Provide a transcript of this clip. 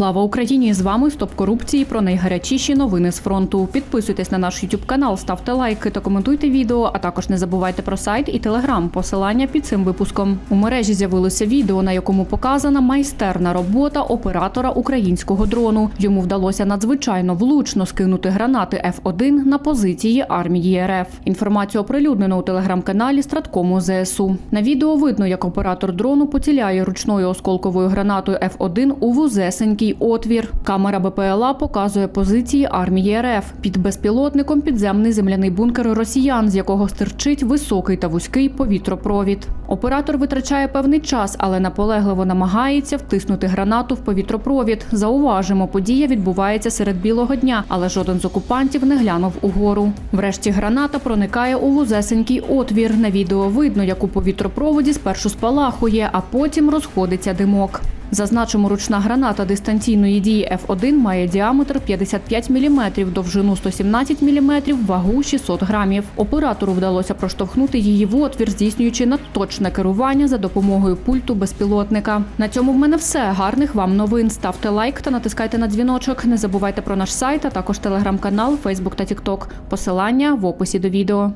Слава Україні! З вами Стоп корупції про найгарячіші новини з фронту. Підписуйтесь на наш YouTube канал, ставте лайки та коментуйте відео. А також не забувайте про сайт і телеграм. Посилання під цим випуском. У мережі з'явилося відео, на якому показана майстерна робота оператора українського дрону. Йому вдалося надзвичайно влучно скинути гранати F1 на позиції армії РФ. Інформацію оприлюднено у телеграм-каналі Страткому ЗСУ. На відео видно, як оператор дрону поціляє ручною осколковою гранатою F1 у вузесенький отвір. Камера БПЛА показує позиції армії РФ. Під безпілотником підземний земляний бункер росіян, з якого стирчить високий та вузький повітропровід. Оператор витрачає певний час, але наполегливо намагається втиснути гранату в повітропровід. Зауважимо, подія відбувається серед білого дня, але жоден з окупантів не глянув угору. Врешті граната проникає у вузесенький отвір. На відео видно, як у повітропроводі спершу спалахує, а потім розходиться димок. Зазначимо, ручна граната дистанційної дії F1 має діаметр 55 мм, довжину 117 мм, вагу 600 грамів. Оператору вдалося проштовхнути її в отвір, здійснюючи надточне керування за допомогою пульту безпілотника. На цьому в мене все. Гарних вам новин. Ставте лайк та натискайте на дзвіночок. Не забувайте про наш сайт, а також телеграм-канал, Фейсбук та Тікток. Посилання в описі до відео.